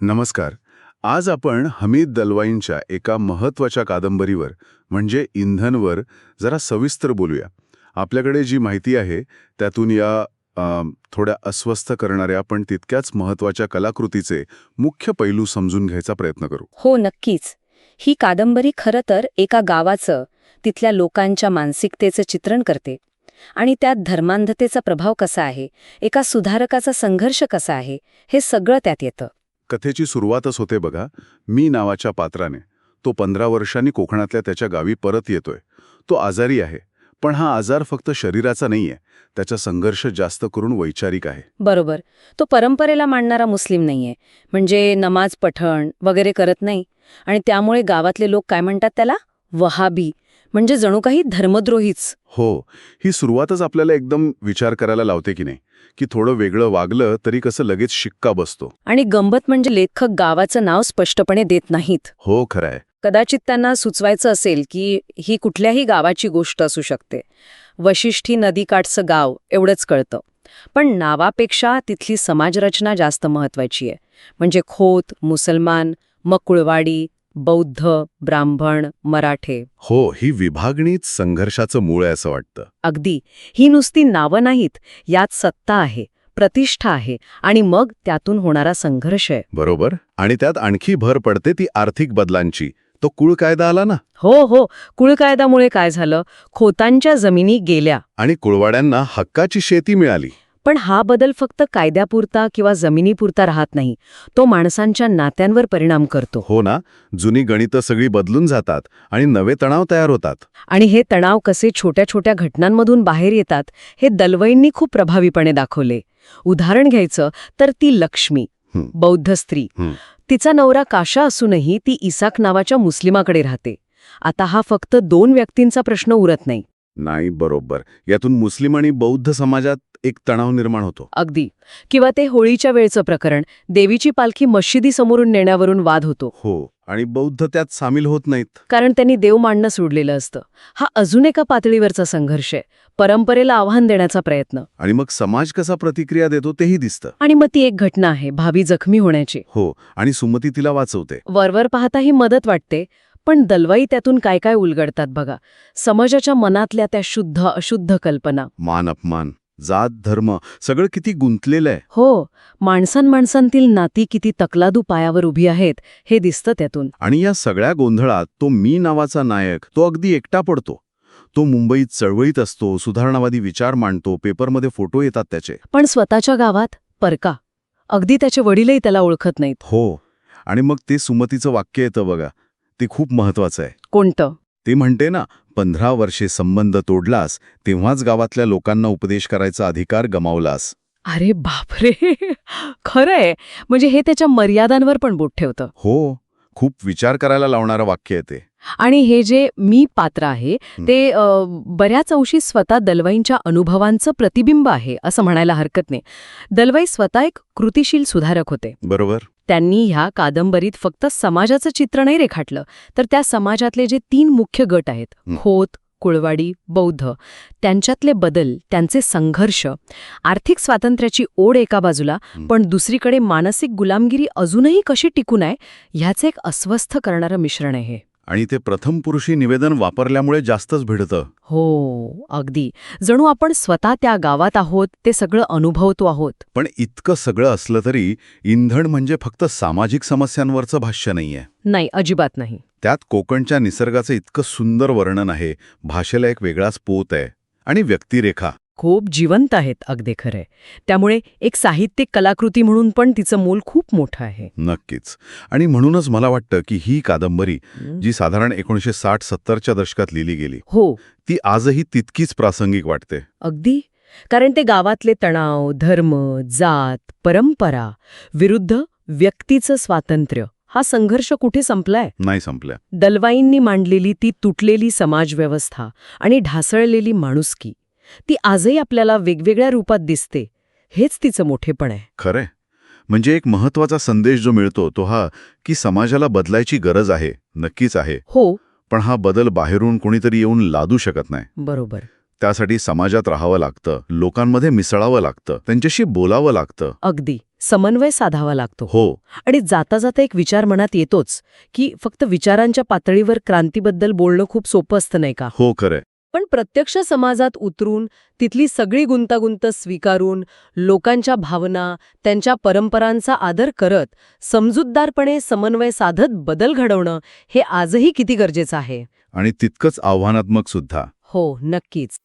नमस्कार. आज आपण हमीद दलवाईंच्या एका महत्त्वाच्या कादंबरीवर म्हणजे इंधनवर जरा सविस्तर बोलूया. आपल्याकडे जी माहिती आहे त्यातून या थोड्या अस्वस्थ करणाऱ्या पण तितक्याच महत्त्वाच्या कलाकृतीचे मुख्य पैलू समजून घ्यायचा प्रयत्न करू. हो नक्कीच. ही कादंबरी खरं तर एका गावाचं तिथल्या लोकांच्या मानसिकतेचं चित्रण करते. आणि त्यात धर्मांधतेचा प्रभाव कसा आहे एका सुधारकाचा संघर्ष कसा आहे हे सगळं त्यात येतं. कथेची सुरुवातच होते बघा. मी नावाच्या पात्राने. तो पंधरा वर्षांनी कोकणातल्या त्याच्या गावी परत येतोय. तो आजारी आहे. पण हा आजार फक्त शरीराचा नाहीये. त्याचा संघर्ष जास्त करून वैचारिक आहे. बरोबर. तो परंपरेला मांडणारा मुस्लिम नाहीये. म्हणजे नमाज पठण वगैरे करत नाही. आणि त्यामुळे गावातले लोक काय म्हणतात त्याला? वहाबी. म्हणजे जणू काही धर्मद्रोहीच. हो ही सुरुवातच आपल्याला एकदम विचार करायला लावते की नाही. की थोडं वेगळं वागलं तरी कसं लगेच शिक्का बसतो. आणि गंमत म्हणजे लेखक गावाचं नाव स्पष्टपणे देत नाहीत. हो खरंय. कदाचित त्यांना सुचवायचं असेल की ही कुठल्याही गावाची गोष्ट असू शकते. वशिष्ठी नदीकाठचं गाव एवढंच कळतं. पण नावापेक्षा तिथली समाजरचना जास्त महत्वाची आहे. म्हणजे खोत मुसलमान मग कुळवाडी बौद्ध ब्राह्मण मराठे. हो ही विभागणीच संघर्षाचं मूळ आहे असं वाटतं. अगदी. ही नुसती नावं नाहीत यात सत्ता आहे प्रतिष्ठा आहे आणि मग त्यातून होणारा संघर्ष आहे. बरोबर. आणि त्यात आणखी भर पडते ती आर्थिक बदलांची. तो कुळ कायदा आला ना? हो हो. कुळकायद्यामुळे काय झालं? खोतांच्या जमिनी गेल्या. आणि कुळवाड्यांना हक्काची शेती मिळाली. पण हा बदल फक्त कायद्यापुरता किंवा जमिनीपुरता राहत नाही. तो माणसांच्या नात्यांवर परिणाम करतो. हो ना? जुनी गणितं सगळी बदलून जातात आणि नवे तणाव तयार होतात. आणि हे तणाव कसे छोट्या छोट्या घटनांमधून बाहेर येतात हे दलवईंनी खूप प्रभावीपणे दाखवले. उदाहरण घ्यायचं तर ती लक्ष्मी. बौद्ध स्त्री. तिचा नवरा काशा असूनही ती इसाक नावाच्या मुस्लिमाकडे राहते. आता हा फक्त दोन व्यक्तींचा प्रश्न उरत नाही. नाही बरोबर. यातून मुस्लिम आणि बौद्ध समाजात एक तणाव निर्माण होतो. अगदी. किंवा ते होळीच्या वेळचं प्रकरण देवीची पालखी मशिदीसमोरून नेण्यावरून वाद होतो. हो आणि बौद्ध त्यात सामील होत नाहीत. कारण त्यांनी देव मांडणं सोडलेलं असतं. हा अजून एका पातळीवरचा संघर्ष आहे. परंपरेला आव्हान देण्याचा प्रयत्न. आणि मग समाज कसा प्रतिक्रिया देतो तेही दिसतं. आणि मग ती एक घटना आहे भावी जखमी होण्याची. हो आणि सुमती तिला वाचवते. वरवर पाहता ही मदत वाटते पण दलवाई त्यातून काय काय उलगडतात बघा. समाजाच्या मनातल्या त्या शुद्ध अशुद्ध कल्पना. मान अपमान. जात धर्म सगळं किती गुंतलेलं आहे. हो माणसांमाणसांतील नाती किती तकलादू पायावर उभी आहेत हे दिसतं त्यातून. आणि या सगळ्या गोंधळात तो मी नावाचा नायक तो अगदी एकटा पडतो. तो मुंबईत चळवळीत असतो सुधारणावादी विचार मांडतो पेपरमध्ये फोटो येतात त्याचे. पण स्वतःच्या गावात परका. अगदी त्याचे वडीलही त्याला ओळखत नाहीत. हो आणि मग ते सुमतीचं वाक्य येतं बघा ते खूप महत्वाचं आहे. कोणतं? ते म्हणते ना पंधरा वर्षे संबंध तोडलास तेव्हाच गावातल्या लोकांना उपदेश करायचा अधिकार गमावलास. अरे बापरे! खरंय. म्हणजे हे त्याच्या मर्यादांवर पण बोट ठेवतं. हो खूप विचार करायला लावणारं वाक्य आहे ते. आणि हे जे मी पात्र आहे ते बऱ्याच अंशी स्वतः दलवाईंच्या अनुभवांचं प्रतिबिंब आहे असं म्हणायला हरकत नाही. दलवाई स्वतः एक कृतिशील सुधारक होते. बरोबर. त्यांनी ह्या कादंबरीत फक्त समाजाचं चित्र नाही रेखाटलं तर त्या समाजातले जे तीन मुख्य गट आहेत. खोत कुळवाडी बौद्ध त्यांच्यातले बदल त्यांचे संघर्ष आर्थिक स्वातंत्र्याची ओढ एका बाजूला. पण दुसरीकडे मानसिक गुलामगिरी अजूनही कशी टिकून आहे ह्याचं एक अस्वस्थ करणारं मिश्रण आहे हे. आणि ते प्रथम पुरुषी निवेदन वापरल्यामुळे जास्तच भिडतं. हो अगदी. जणू आपण स्वतः त्या गावात आहोत ते सगळं अनुभवतो आहोत. पण इतकं सगळं असलं तरी इंधन म्हणजे फक्त सामाजिक समस्यांवरचं भाष्य नाहीये. नाही अजिबात नाही. त्यात कोकणच्या निसर्गाचं इतकं सुंदर वर्णन आहे भाषेला एक वेगळाच पोत आहे. आणि व्यक्तिरेखा. खूप जिवंत आहेत अगदी खरे त्यामुळे एक साहित्यिक कलाकृती म्हणून पण तिचं मोल खूप मोठं आहे. नक्कीच. आणि म्हणूनच मला वाटतं की ही कादंबरी जी साधारण एकोणीसशे साठ सत्तरच्या दशकात लिहिली गेली हो. ती आजही तितकीच प्रासंगिक वाटते. अगदी. कारण ते गावातले तणाव धर्म जात परंपरा विरुद्ध व्यक्तीचं स्वातंत्र्य हा संघर्ष कुठे संपलाय? नाही संपल्या. दलवाईंनी मांडलेली ती तुटलेली समाजव्यवस्था आणि ढासळलेली माणुसकी. ती आजही आपल्याला वेगवेगळ्या रूपात दिसते. हेच तिचं मोठेपण आहे. खरंय. म्हणजे एक महत्त्वाचा संदेश जो मिळतो तो हा की समाजाला बदलायची गरज आहे नक्कीच आहे. हो. पण हा बदल बाहेरून कोणीतरी येऊन लादू शकत नाही. बरोबर. त्यासाठी समाजात राहावं लागतं लोकांमध्ये मिसळावं लागतं त्यांच्याशी बोलावं लागतं. अगदी. समन्वय साधावा लागतो. हो. आणि जाता जाता एक विचार मनात येतोच की फक्त विचारांच्या पातळीवर क्रांतीबद्दल बोलणं खूप सोपं असतं नाही का? हो खरंय. पण प्रत्यक्ष समाजात उतरून तिथली सगळी गुंतागुंत स्वीकारून लोकांच्या भावना त्यांच्या परंपरांचा आदर करत समजूतदारपणे समन्वय साधत बदल घडवणं हे आजही किती गरजेचं आहे. आणि तितकंच आव्हानात्मक सुद्धा. हो नक्कीच.